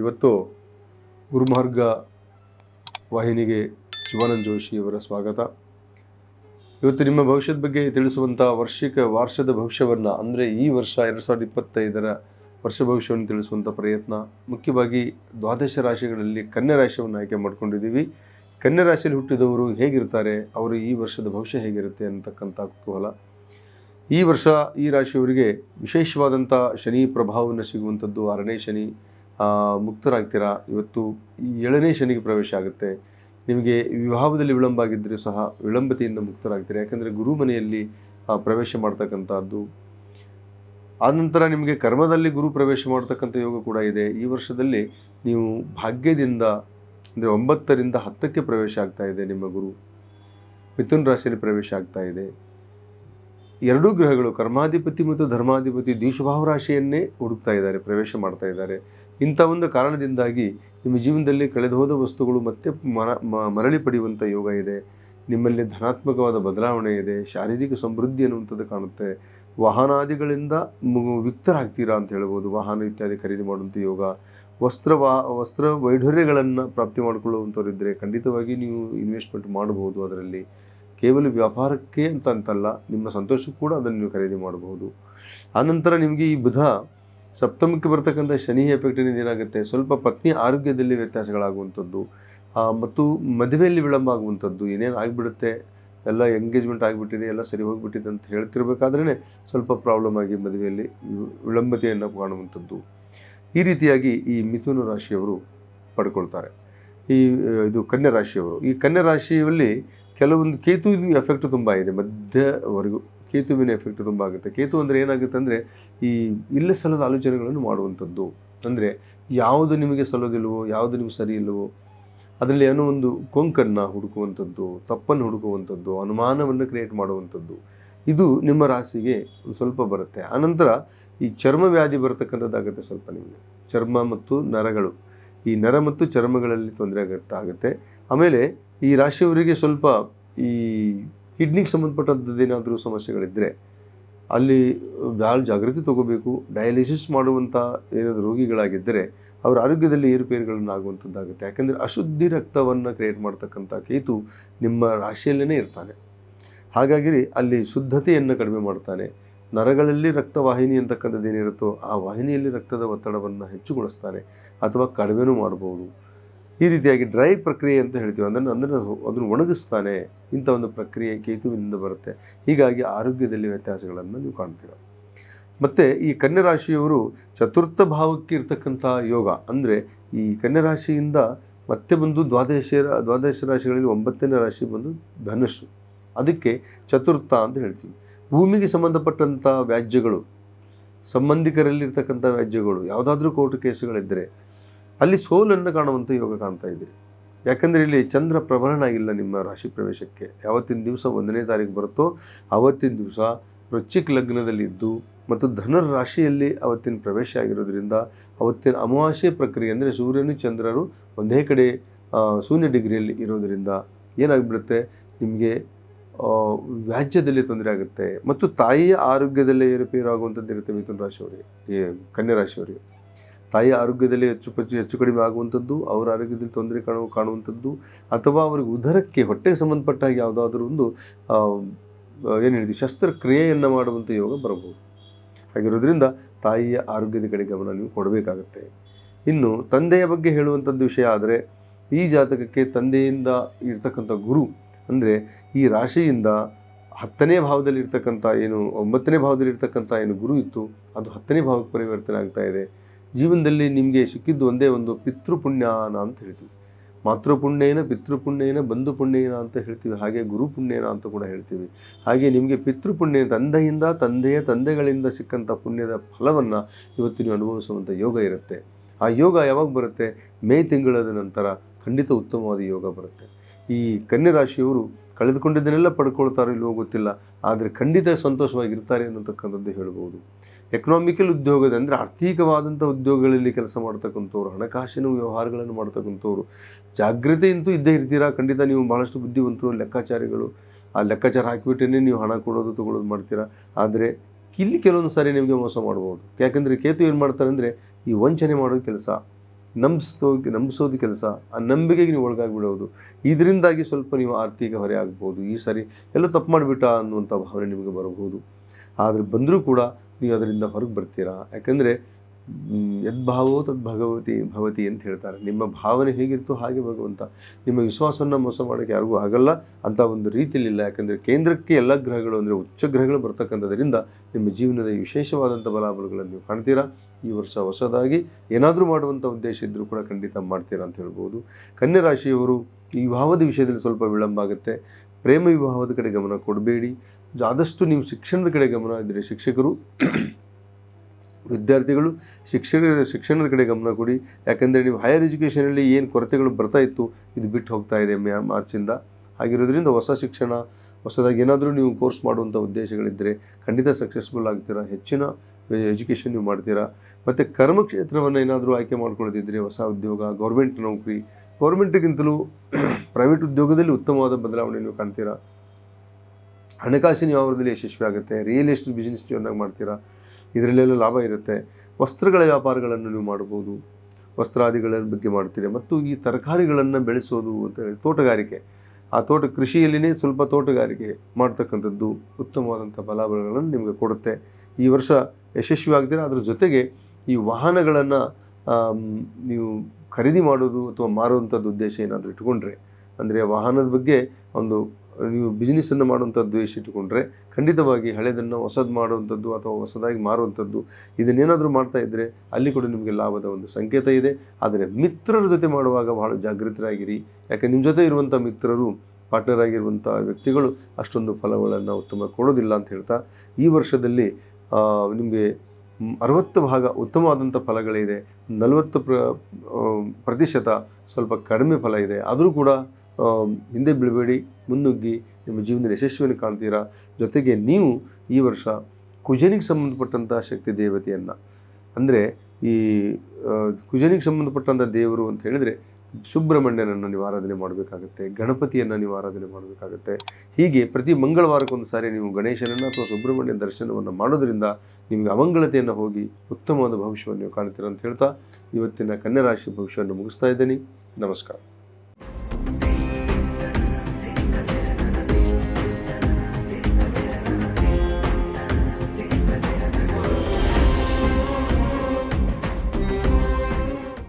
ಇವತ್ತು ಗುರುಮಾರ್ಗ ವಾಹಿನಿಗೆ ಶಿವಾನಂದ್ ಜೋಶಿಯವರ ಸ್ವಾಗತ. ಇವತ್ತು ನಿಮ್ಮ ಭವಿಷ್ಯದ ಬಗ್ಗೆ ತಿಳಿಸುವಂಥ ವಾರ್ಷಿಕ ವಾರ್ಷದ ಭವಿಷ್ಯವನ್ನು, ಅಂದರೆ ಈ ವರ್ಷ ಎರಡು ಸಾವಿರದ ಇಪ್ಪತ್ತೈದರ ವರ್ಷ ಭವಿಷ್ಯವನ್ನು ತಿಳಿಸುವಂಥ ಪ್ರಯತ್ನ. ಮುಖ್ಯವಾಗಿ ದ್ವಾದಶ ರಾಶಿಗಳಲ್ಲಿ ಕನ್ಯಾ ರಾಶಿಯನ್ನು ಆಯ್ಕೆ ಮಾಡ್ಕೊಂಡಿದ್ದೀವಿ. ಕನ್ಯಾ ರಾಶಿಯಲ್ಲಿ ಹುಟ್ಟಿದವರು ಹೇಗಿರ್ತಾರೆ, ಅವರು ಈ ವರ್ಷದ ಭವಿಷ್ಯ ಹೇಗಿರುತ್ತೆ ಅಂತಕ್ಕಂಥ ಕುತೂಹಲ. ಈ ವರ್ಷ ಈ ರಾಶಿಯವರಿಗೆ ವಿಶೇಷವಾದಂಥ ಶನಿ ಪ್ರಭಾವವನ್ನು ಸಿಗುವಂಥದ್ದು ಆರನೇ ಶನಿ. ಮುಕ್ತರಾಗ್ತೀರಾ? ಇವತ್ತು ಏಳನೇ ಶನಿಗೆ ಪ್ರವೇಶ ಆಗುತ್ತೆ. ನಿಮಗೆ ವಿವಾಹದಲ್ಲಿ ವಿಳಂಬ ಆಗಿದ್ದರೂ ಸಹ ವಿಳಂಬತೆಯಿಂದ ಮುಕ್ತರಾಗ್ತೀರಾ? ಯಾಕಂದರೆ ಗುರು ಮನೆಯಲ್ಲಿ ಪ್ರವೇಶ ಮಾಡ್ತಕ್ಕಂಥದ್ದು. ಆನಂತರ ನಿಮಗೆ ಕರ್ಮದಲ್ಲಿ ಗುರು ಪ್ರವೇಶ ಮಾಡ್ತಕ್ಕಂಥ ಯೋಗ ಕೂಡ ಇದೆ. ಈ ವರ್ಷದಲ್ಲಿ ನೀವು ಭಾಗ್ಯದಿಂದ, ಅಂದರೆ ಒಂಬತ್ತರಿಂದ ಹತ್ತಕ್ಕೆ ಪ್ರವೇಶ ಆಗ್ತಾ ಇದೆ ನಿಮ್ಮ ಗುರು. ಮಿಥುನ್ ರಾಶಿಯಲ್ಲಿ ಪ್ರವೇಶ ಆಗ್ತಾ ಇದೆ. ಎರಡೂ ಗ್ರಹಗಳು ಕರ್ಮಾಧಿಪತಿ ಮತ್ತು ಧರ್ಮಾಧಿಪತಿ ದ್ವಿಷಭಾವ ರಾಶಿಯನ್ನೇ ಹುಡುಕ್ತಾ ಇದ್ದಾರೆ, ಪ್ರವೇಶ ಮಾಡ್ತಾ ಇದ್ದಾರೆ. ಇಂಥ ಒಂದು ಕಾರಣದಿಂದಾಗಿ ನಿಮ್ಮ ಜೀವನದಲ್ಲಿ ಕಳೆದು ಹೋದ ವಸ್ತುಗಳು ಮತ್ತೆ ಮರ ಮರಳಿ ಪಡೆಯುವಂಥ ಯೋಗ ಇದೆ. ನಿಮ್ಮಲ್ಲಿ ಧನಾತ್ಮಕವಾದ ಬದಲಾವಣೆ ಇದೆ, ಶಾರೀರಿಕ ಸಮೃದ್ಧಿ ಅನ್ನುವಂಥದ್ದು ಕಾಣುತ್ತೆ. ವಾಹನಾದಿಗಳಿಂದ ವಿಕ್ತರಾಗ್ತೀರಾ ಅಂತ ಹೇಳ್ಬೋದು. ವಾಹನ ಇತ್ಯಾದಿ ಖರೀದಿ ಮಾಡುವಂಥ ಯೋಗ. ವಸ್ತ್ರ ವಾ, ವಸ್ತ್ರ ವೈಢೂರ್ಯಗಳನ್ನು ಪ್ರಾಪ್ತಿ ಮಾಡಿಕೊಳ್ಳುವಂಥವ್ರಿದ್ದರೆ ಖಂಡಿತವಾಗಿ ನೀವು ಇನ್ವೆಸ್ಟ್ಮೆಂಟ್ ಮಾಡಬಹುದು ಅದರಲ್ಲಿ. ಕೇವಲ ವ್ಯಾಪಾರಕ್ಕೆ ಅಂತ ಅಂತಲ್ಲ ನಿಮ್ಮ ಸಂತೋಷಕ್ಕೂ ಕೂಡ ಅದನ್ನು ನೀವು ಖರೀದಿ ಮಾಡಬಹುದು. ಆನಂತರ ನಿಮಗೆ ಈ ಬುಧ ಸಪ್ತಮಕ್ಕೆ ಬರ್ತಕ್ಕಂಥ ಶನಿ ಎಫೆಕ್ಟಿನಿಂದ ಏನಾಗುತ್ತೆ? ಸ್ವಲ್ಪ ಪತ್ನಿ ಆರೋಗ್ಯದಲ್ಲಿ ವ್ಯತ್ಯಾಸಗಳಾಗುವಂಥದ್ದು ಮತ್ತು ಮದುವೆಯಲ್ಲಿ ವಿಳಂಬ ಆಗುವಂಥದ್ದು, ಏನೇನು ಆಗಿಬಿಡುತ್ತೆ, ಎಲ್ಲ ಎಂಗೇಜ್ಮೆಂಟ್ ಆಗಿಬಿಟ್ಟಿದೆ, ಎಲ್ಲ ಸರಿ ಹೋಗಿಬಿಟ್ಟಿದೆ ಅಂತ ಹೇಳ್ತಿರ್ಬೇಕಾದ್ರೇ ಸ್ವಲ್ಪ ಪ್ರಾಬ್ಲಮ್ ಆಗಿ ಮದುವೆಯಲ್ಲಿ ವಿಳಂಬತೆಯನ್ನು ಕಾಣುವಂಥದ್ದು. ಈ ರೀತಿಯಾಗಿ ಈ ಮಿಥುನ ರಾಶಿಯವರು ಪಡ್ಕೊಳ್ತಾರೆ. ಈ, ಇದು ಕನ್ಯಾ ರಾಶಿಯವರು. ಈ ಕನ್ಯಾ ರಾಶಿಯಲ್ಲಿ ಕೆಲವೊಂದು ಕೇತುವಿನ ಎಫೆಕ್ಟ್ ತುಂಬ ಇದೆ, ಮಧ್ಯವರೆಗೂ. ಕೇತುವಿನ ಎಫೆಕ್ಟ್ ತುಂಬ ಆಗುತ್ತೆ. ಕೇತು ಅಂದರೆ ಏನಾಗುತ್ತೆ ಅಂದರೆ ಈ ಇಲ್ಲ ಸಲ್ಲದ ಆಲೋಚನೆಗಳನ್ನು ಮಾಡುವಂಥದ್ದು. ಅಂದರೆ ಯಾವುದು ನಿಮಗೆ ಸಲ್ಲೋದಿಲ್ವೋ, ಯಾವುದು ನಿಮಗೆ ಸರಿ ಇಲ್ಲವೋ ಅದರಲ್ಲಿ ಏನೋ ಒಂದು ಕೊಂಕನ್ನು ಹುಡುಕುವಂಥದ್ದು, ತಪ್ಪನ್ನು ಹುಡುಕುವಂಥದ್ದು, ಅನುಮಾನವನ್ನು ಕ್ರಿಯೇಟ್ ಮಾಡುವಂಥದ್ದು. ಇದು ನಿಮ್ಮ ರಾಶಿಗೆ ಒಂದು ಸ್ವಲ್ಪ ಬರುತ್ತೆ. ಆನಂತರ ಈ ಚರ್ಮ ವ್ಯಾಧಿ ಬರತಕ್ಕಂಥದ್ದಾಗುತ್ತೆ ಸ್ವಲ್ಪ ನಿಮಗೆ. ಚರ್ಮ ಮತ್ತು ನರಗಳು. ಈ ನರ ಮತ್ತು ಚರ್ಮಗಳಲ್ಲಿ ತೊಂದರೆ ಆಗುತ್ತೆ ಆಗುತ್ತೆ. ಆಮೇಲೆ ಈ ರಾಶಿಯವರಿಗೆ ಸ್ವಲ್ಪ ಈ ಕಿಡ್ನಿಗೆ ಸಂಬಂಧಪಟ್ಟದ್ದೇನಾದರೂ ಸಮಸ್ಯೆಗಳಿದ್ದರೆ ಅಲ್ಲಿ ಭಾಳ ಜಾಗೃತಿ ತಗೋಬೇಕು, ಡಯಾಲಿಸಿಸ್ ಮಾಡುವಂಥ ಏನಾದರೂ ರೋಗಿಗಳಾಗಿದ್ದರೆ ಅವರ ಆರೋಗ್ಯದಲ್ಲಿ ಏರುಪೇರುಗಳನ್ನು ಆಗುವಂಥದ್ದಾಗುತ್ತೆ ಯಾಕೆಂದರೆ ಅಶುದ್ಧಿ ರಕ್ತವನ್ನು ಕ್ರಿಯೇಟ್ ಮಾಡ್ತಕ್ಕಂಥ ಕೇತು ನಿಮ್ಮ ರಾಶಿಯಲ್ಲೇ ಇರ್ತಾನೆ. ಹಾಗಾಗಿ ಅಲ್ಲಿ ಶುದ್ಧತೆಯನ್ನು ಕಡಿಮೆ ಮಾಡ್ತಾನೆ. ನರಗಳಲ್ಲಿ ರಕ್ತವಾಹಿನಿ ಅಂತಕ್ಕಂಥದ್ದು ಏನಿರುತ್ತೋ ಆ ವಾಹಿನಿಯಲ್ಲಿ ರಕ್ತದ ಒತ್ತಡವನ್ನು ಹೆಚ್ಚುಗೊಳಿಸ್ತಾನೆ. ಅಥವಾ ಕಡಿಮೆನೂ ಮಾಡ್ಬೋದು. ಈ ರೀತಿಯಾಗಿ ಡ್ರೈ ಪ್ರಕ್ರಿಯೆ ಅಂತ ಹೇಳ್ತೀವಿ. ಅದನ್ನು ಅಂದರೆ ಅದನ್ನು ಒಣಗಿಸ್ತಾನೆ ಇಂಥ ಒಂದು ಪ್ರಕ್ರಿಯೆ ಕೇತುವಿನಿಂದ ಬರುತ್ತೆ. ಹೀಗಾಗಿ ಆರೋಗ್ಯದಲ್ಲಿ ವ್ಯತ್ಯಾಸಗಳನ್ನು ನೀವು ಕಾಣ್ತೀರ. ಮತ್ತು ಈ ಕನ್ಯರಾಶಿಯವರು ಚತುರ್ಥ ಭಾವಕ್ಕೆ ಇರ್ತಕ್ಕಂಥ ಯೋಗ ಅಂದರೆ ಈ ಕನ್ಯರಾಶಿಯಿಂದ ಮತ್ತೆ ಬಂದು ದ್ವಾದಶ ದ್ವಾದಶ ರಾಶಿಗಳಲ್ಲಿ ಒಂಬತ್ತನೇ ರಾಶಿ ಬಂದು ಧನುಸ್ಸು ಅದಕ್ಕೆ ಚತುರ್ಥ ಅಂತ ಹೇಳ್ತೀವಿ. ಭೂಮಿಗೆ ಸಂಬಂಧಪಟ್ಟಂಥ ವ್ಯಾಜ್ಯಗಳು, ಸಂಬಂಧಿಕರಲ್ಲಿರ್ತಕ್ಕಂಥ ವ್ಯಾಜ್ಯಗಳು, ಯಾವುದಾದ್ರೂ ಕೋರ್ಟ್ ಕೇಸುಗಳಿದ್ದರೆ ಅಲ್ಲಿ ಸೋಲನ್ನು ಕಾಣುವಂಥ ಯೋಗ ಕಾಣ್ತಾ ಇದ್ದೀರಿ. ಯಾಕಂದರೆ ಇಲ್ಲಿ ಚಂದ್ರ ಪ್ರಭರಣ ಆಗಿಲ್ಲ ನಿಮ್ಮ ರಾಶಿ ಪ್ರವೇಶಕ್ಕೆ. ಯಾವತ್ತಿನ ದಿವಸ ಒಂದನೇ ತಾರೀಕು ಬರುತ್ತೋ ಆವತ್ತಿನ ದಿವಸ ವೃಶ್ಚಿಕ್ ಲಗ್ನದಲ್ಲಿ ಇದ್ದು ಮತ್ತು ಧನುರ್ ರಾಶಿಯಲ್ಲಿ ಅವತ್ತಿನ ಪ್ರವೇಶ ಆಗಿರೋದ್ರಿಂದ ಅವತ್ತಿನ ಅಮಾವಾಸ್ಯೆ ಪ್ರಕ್ರಿಯೆ ಅಂದರೆ ಸೂರ್ಯನು ಚಂದ್ರರು ಒಂದೇ ಕಡೆ ಶೂನ್ಯ ಡಿಗ್ರಿಯಲ್ಲಿ ಇರೋದರಿಂದ ಏನಾಗ್ಬಿಡುತ್ತೆ? ನಿಮಗೆ ವ್ಯಾಜ್ಯದಲ್ಲಿ ತೊಂದರೆ ಆಗುತ್ತೆ. ಮತ್ತು ತಾಯಿಯ ಆರೋಗ್ಯದಲ್ಲೇ ಏರುಪೇರು ಆಗುವಂಥದ್ದು ಇರುತ್ತೆ ಮಿಥುನ ರಾಶಿಯವರಿಗೆ ಕನ್ಯಾ ರಾಶಿಯವರಿಗೆ. ತಾಯಿಯ ಆರೋಗ್ಯದಲ್ಲಿ ಹೆಚ್ಚು ಪಚ್ಚು ಹೆಚ್ಚು ಕಡಿಮೆ ಆಗುವಂಥದ್ದು, ಅವರ ಆರೋಗ್ಯದಲ್ಲಿ ತೊಂದರೆ ಕಾಣುವ ಕಾಣುವಂಥದ್ದು, ಅಥವಾ ಅವರಿಗೆ ಉದರಕ್ಕೆ ಹೊಟ್ಟೆಗೆ ಸಂಬಂಧಪಟ್ಟ ಹಾಗೆ ಯಾವುದಾದ್ರೂ ಒಂದು ಏನು ಹೇಳಿದ್ವಿ ಶಸ್ತ್ರಕ್ರಿಯೆಯನ್ನು ಮಾಡುವಂಥ ಯೋಗ ಬರಬಹುದು. ಹಾಗಿರೋದ್ರಿಂದ ತಾಯಿಯ ಆರೋಗ್ಯದ ಕಡೆ ಗಮನ ನೀವು ಕೊಡಬೇಕಾಗತ್ತೆ. ಇನ್ನು ತಂದೆಯ ಬಗ್ಗೆ ಹೇಳುವಂಥದ್ದು ವಿಷಯ ಆದರೆ, ಈ ಜಾತಕಕ್ಕೆ ತಂದೆಯಿಂದ ಇರ್ತಕ್ಕಂಥ ಗುರು ಅಂದರೆ, ಈ ರಾಶಿಯಿಂದ ಹತ್ತನೇ ಭಾವದಲ್ಲಿ ಇರ್ತಕ್ಕಂಥ ಏನು, ಒಂಬತ್ತನೇ ಭಾವದಲ್ಲಿ ಇರ್ತಕ್ಕಂಥ ಏನು ಗುರು ಇತ್ತು, ಅದು ಹತ್ತನೇ ಭಾವಕ್ಕೆ ಪರಿವರ್ತನೆ ಆಗ್ತಾ ಇದೆ. ಜೀವನದಲ್ಲಿ ನಿಮಗೆ ಸಿಕ್ಕಿದ್ದು ಒಂದೇ ಒಂದು ಪಿತೃಪುಣ್ಯನ ಅಂತ ಹೇಳ್ತೀವಿ. ಮಾತೃಪುಣ್ಯೇನ, ಪಿತೃಪುಣ್ಯನ ಬಂಧು ಪುಣ್ಯೇನ ಅಂತ ಹೇಳ್ತೀವಿ. ಹಾಗೆ ಗುರು ಪುಣ್ಯೇನ ಅಂತ ಕೂಡ ಹೇಳ್ತೀವಿ. ಹಾಗೆ ನಿಮಗೆ ಪಿತೃಪುಣ್ಯ, ತಂದೆಯಿಂದ ತಂದೆಯ ತಂದೆಗಳಿಂದ ಸಿಕ್ಕಂಥ ಪುಣ್ಯದ ಫಲವನ್ನು ಇವತ್ತು ನೀವು ಅನುಭವಿಸುವಂಥ ಯೋಗ ಇರುತ್ತೆ. ಆ ಯೋಗ ಯಾವಾಗ ಬರುತ್ತೆ? ಮೇ ತಿಂಗಳದ ನಂತರ ಖಂಡಿತ ಉತ್ತಮವಾದ ಯೋಗ ಬರುತ್ತೆ. ಈ ಕನ್ಯಾ ರಾಶಿಯವರು ಕಳೆದುಕೊಂಡಿದ್ದನ್ನೆಲ್ಲ ಪಡ್ಕೊಳ್ತಾರೋ ಇಲ್ವೋ ಗೊತ್ತಿಲ್ಲ. ಆದರೆ ಖಂಡಿತ ಸಂತೋಷವಾಗಿರ್ತಾರೆ ಅನ್ನತಕ್ಕಂಥದ್ದು ಹೇಳ್ಬೋದು. ಎಕನಾಮಿಕಲ್ ಉದ್ಯೋಗದ ಅಂದರೆ ಆರ್ಥಿಕವಾದಂಥ ಉದ್ಯೋಗಗಳಲ್ಲಿ ಕೆಲಸ ಮಾಡ್ತಕ್ಕಂಥವ್ರು, ಹಣಕಾಸಿನ ವ್ಯವಹಾರಗಳನ್ನು ಮಾಡ್ತಕ್ಕಂಥವ್ರು. ಜಾಗ್ರತೆಯಂತೂ ಇದ್ದೇ ಇರ್ತೀರಾ? ಖಂಡಿತ ನೀವು ಭಾಳಷ್ಟು ಬುದ್ಧಿವಂತರು, ಲೆಕ್ಕಾಚಾರಿಗಳು. ಆ ಲೆಕ್ಕಾಚಾರ ಹಾಕಿಬಿಟ್ಟೇ ನೀವು ಹಣ ಕೊಡೋದು ತೊಗೊಳೋದು ಮಾಡ್ತೀರಾ? ಆದರೆ ಇಲ್ಲಿ ಕೆಲವೊಂದು ಸಾರಿ ನಿಮಗೆ ಮೋಸ ಮಾಡ್ಬೋದು. ಯಾಕಂದರೆ ಕೇತು ಏನು ಮಾಡ್ತಾರೆ ಅಂದರೆ ಈ ವಂಚನೆ ಮಾಡೋ ಕೆಲಸ. ನಂಬಿಸೋ ನಂಬಿಸೋದು ಕೆಲಸ, ಆ ನಂಬಿಕೆಗೆ ನೀವು ಒಳಗಾಗ್ಬಿಡೋದು. ಇದರಿಂದಾಗಿ ಸ್ವಲ್ಪ ನೀವು ಆರ್ಥಿಕ ಹೊರೆ ಆಗ್ಬೋದು. ಈ ಸಾರಿ ಎಲ್ಲೋ ತಪ್ಪು ಮಾಡಿಬಿಟ್ಟ ಅನ್ನುವಂಥ ಭಾವನೆ ನಿಮಗೆ ಬರಬಹುದು. ಆದರೆ ಬಂದರೂ ಕೂಡ ನೀವು ಅದರಿಂದ ಹೊರಗೆ ಬರ್ತೀರಾ? ಯಾಕಂದರೆ ಯದ್ಭಾವೋ ತದ್ ಭಗವತಿ, ಭವತಿ ಅಂತ ಹೇಳ್ತಾರೆ. ನಿಮ್ಮ ಭಾವನೆ ಹೇಗಿರ್ತೋ ಹಾಗೆ ಭಗವಂತ. ನಿಮ್ಮ ವಿಶ್ವಾಸವನ್ನು ಮೋಸ ಮಾಡೋಕ್ಕೆ ಯಾರಿಗೂ ಆಗಲ್ಲ. ಅಂತ ಒಂದು ರೀತಿಯಲ್ಲಿ ಇಲ್ಲ. ಯಾಕಂದರೆ ಕೇಂದ್ರಕ್ಕೆ ಎಲ್ಲ ಗ್ರಹಗಳು ಅಂದರೆ ಉಚ್ಚ ಗ್ರಹಗಳು ಬರ್ತಕ್ಕಂಥದ್ರಿಂದ ನಿಮ್ಮ ಜೀವನದ ವಿಶೇಷವಾದಂಥ ಬಲಾಬಲಗಳನ್ನು ನೀವು ಕಾಣ್ತೀರಾ? ಈ ವರ್ಷ ಹೊಸದಾಗಿ ಏನಾದರೂ ಮಾಡುವಂಥ ಉದ್ದೇಶ ಇದ್ದರೂ ಕೂಡ ಖಂಡಿತ ಮಾಡ್ತೀರಾ ಅಂತ ಹೇಳ್ಬೋದು. ಕನ್ಯಾ ರಾಶಿಯವರು ವಿವಾಹದ ವಿಷಯದಲ್ಲಿ ಸ್ವಲ್ಪ ವಿಳಂಬ ಆಗುತ್ತೆ. ಪ್ರೇಮ ವಿವಾಹದ ಕಡೆ ಗಮನ ಕೊಡಬೇಡಿ. ಆದಷ್ಟು ನೀವು ಶಿಕ್ಷಣದ ಕಡೆ ಗಮನ ಇದ್ದರೆ ಶಿಕ್ಷಕರು, ವಿದ್ಯಾರ್ಥಿಗಳು ಶಿಕ್ಷಣ ಶಿಕ್ಷಣದ ಕಡೆ ಗಮನ ಕೊಡಿ. ಯಾಕೆಂದರೆ ನೀವು ಹೈಯರ್ ಎಜುಕೇಷನಲ್ಲಿ ಏನು ಕೊರತೆಗಳು ಬರ್ತಾ ಇತ್ತು, ಇದು ಬಿಟ್ಟು ಹೋಗ್ತಾ ಇದೆ ಮೇ, ಮಾರ್ಚಿಂದ. ಆಗಿರೋದ್ರಿಂದ ಹೊಸ ಶಿಕ್ಷಣ, ಹೊಸದಾಗಿ ಏನಾದರೂ ನೀವು ಕೋರ್ಸ್ ಮಾಡುವಂಥ ಉದ್ದೇಶಗಳಿದ್ದರೆ ಖಂಡಿತ ಸಕ್ಸಸ್ಫುಲ್ ಆಗ್ತೀರಾ. ಹೆಚ್ಚಿನ ಎಜುಕೇಷನ್ ನೀವು ಮಾಡ್ತೀರಾ? ಮತ್ತು ಕರ್ಮಕ್ಷೇತ್ರವನ್ನು ಏನಾದರೂ ಆಯ್ಕೆ ಮಾಡ್ಕೊಳ್ಳೋದಿದ್ದರೆ ಹೊಸ ಉದ್ಯೋಗ ಗೌರ್ಮೆಂಟ್ ನೌಕರಿ ಗೌರ್ಮೆಂಟ್ಗಿಂತಲೂ ಪ್ರೈವೇಟ್ ಉದ್ಯೋಗದಲ್ಲಿ ಉತ್ತಮವಾದ ಬದಲಾವಣೆ ನೀವು ಕಾಣ್ತೀರಾ? ಹಣಕಾಸಿನ ವ್ಯವಹಾರದಲ್ಲಿ ಯಶಸ್ವಿ ಆಗುತ್ತೆ ರಿಯಲ್ ಎಸ್ಟೇಟ್ ಬಿಸ್ನೆಸ್ ಚೆನ್ನಾಗಿ ಮಾಡ್ತೀರಾ? ಇದರಲ್ಲೆಲ್ಲ ಲಾಭ ಇರುತ್ತೆ. ವಸ್ತ್ರಗಳ ವ್ಯಾಪಾರಗಳನ್ನು ನೀವು ಮಾಡ್ಬೋದು. ವಸ್ತ್ರಾದಿಗಳ ಬಗ್ಗೆ ಮಾಡ್ತೀರಿ? ಮತ್ತು ಈ ತರಕಾರಿಗಳನ್ನು ಬೆಳೆಸೋದು ಅಂತ ಹೇಳಿ, ತೋಟಗಾರಿಕೆ. ಆ ತೋಟ ಕೃಷಿಯಲ್ಲಿನೇ ಸ್ವಲ್ಪ ತೋಟಗಾರಿಕೆ ಮಾಡ್ತಕ್ಕಂಥದ್ದು ಉತ್ತಮವಾದಂಥ ಫಲಾಫಲಗಳನ್ನು ನಿಮಗೆ ಕೊಡುತ್ತೆ. ಈ ವರ್ಷ ಯಶಸ್ವಿ ಆಗ್ತೀರ ಅದ್ರ ಜೊತೆಗೆ ಈ ವಾಹನಗಳನ್ನು ನೀವು ಖರೀದಿ ಮಾಡೋದು ಅಥವಾ ಮಾರುವಂಥದ್ದು ಉದ್ದೇಶ ಏನಾದರೂ ಇಟ್ಕೊಂಡ್ರೆ, ಅಂದರೆ ವಾಹನದ ಬಗ್ಗೆ ಒಂದು ನೀವು ಬಿಸ್ನೆಸ್ಸನ್ನು ಮಾಡುವಂಥ ದ್ವೇಷ ಇಟ್ಟುಕೊಂಡ್ರೆ ಖಂಡಿತವಾಗಿ ಹಳೆದನ್ನು ಹೊಸದು ಮಾಡುವಂಥದ್ದು ಅಥವಾ ಹೊಸದಾಗಿ ಮಾರುವಂಥದ್ದು ಇದನ್ನೇನಾದರೂ ಮಾಡ್ತಾ ಇದ್ದರೆ ಅಲ್ಲಿ ಕೂಡ ನಿಮಗೆ ಲಾಭದ ಒಂದು ಸಂಕೇತ ಇದೆ. ಆದರೆ ಮಿತ್ರರ ಜೊತೆ ಮಾಡುವಾಗ ಬಹಳ ಜಾಗೃತರಾಗಿರಿ. ಯಾಕೆ ನಿಮ್ಮ ಜೊತೆ ಇರುವಂಥ ಮಿತ್ರರು ಪಾರ್ಟ್ನರ್ ಆಗಿರುವಂಥ ವ್ಯಕ್ತಿಗಳು ಅಷ್ಟೊಂದು ಫಲಗಳನ್ನು ಉತ್ತಮ ಕೊಡೋದಿಲ್ಲ ಅಂತ ಹೇಳ್ತಾ ಈ ವರ್ಷದಲ್ಲಿ ನಿಮಗೆ ಅರವತ್ತು ಭಾಗ ಉತ್ತಮವಾದಂಥ ಫಲಗಳಿದೆ. ನಲವತ್ತು ಪ್ರ ಪ್ರತಿಶತ ಸ್ವಲ್ಪ ಕಡಿಮೆ ಫಲ ಇದೆ. ಆದರೂ ಕೂಡ ಹಿಂದೆ ಬೀಳಬೇಡಿ, ಮುನ್ನುಗ್ಗಿ, ನಿಮ್ಮ ಜೀವನದ ಯಶಸ್ವಿಯನ್ನು ಕಾಣ್ತೀರಾ? ಜೊತೆಗೆ ನೀವು ಈ ವರ್ಷ ಕುಜನಿಗೆ ಸಂಬಂಧಪಟ್ಟಂಥ ಶಕ್ತಿ ದೇವತೆಯನ್ನು. ಅಂದರೆ ಈ ಕುಜನಿಗೆ ಸಂಬಂಧಪಟ್ಟಂಥ ದೇವರು ಅಂತ ಹೇಳಿದರೆ ಸುಬ್ರಹ್ಮಣ್ಯನನ್ನು ನೀವು ಆರಾಧನೆ ಮಾಡಬೇಕಾಗುತ್ತೆ, ಗಣಪತಿಯನ್ನು ನೀವು ಆರಾಧನೆ ಮಾಡಬೇಕಾಗುತ್ತೆ. ಹೀಗೆ ಪ್ರತಿ ಮಂಗಳವಾರಕ್ಕೊಂದು ಸಾರಿ ನೀವು ಗಣೇಶನನ್ನು ಅಥವಾ ಸುಬ್ರಹ್ಮಣ್ಯ ದರ್ಶನವನ್ನು ಮಾಡೋದರಿಂದ ನಿಮಗೆ ಅಮಂಗಳತೆಯನ್ನು ಹೋಗಿ ಉತ್ತಮವಾದ ಭವಿಷ್ಯವನ್ನು ನೀವು ಕಾಣ್ತೀರ ಅಂತ ಹೇಳ್ತಾ ಇವತ್ತಿನ ಕನ್ಯರಾಶಿ ಭವಿಷ್ಯವನ್ನು ಮುಗಿಸ್ತಾ ಇದ್ದೀನಿ. ನಮಸ್ಕಾರ.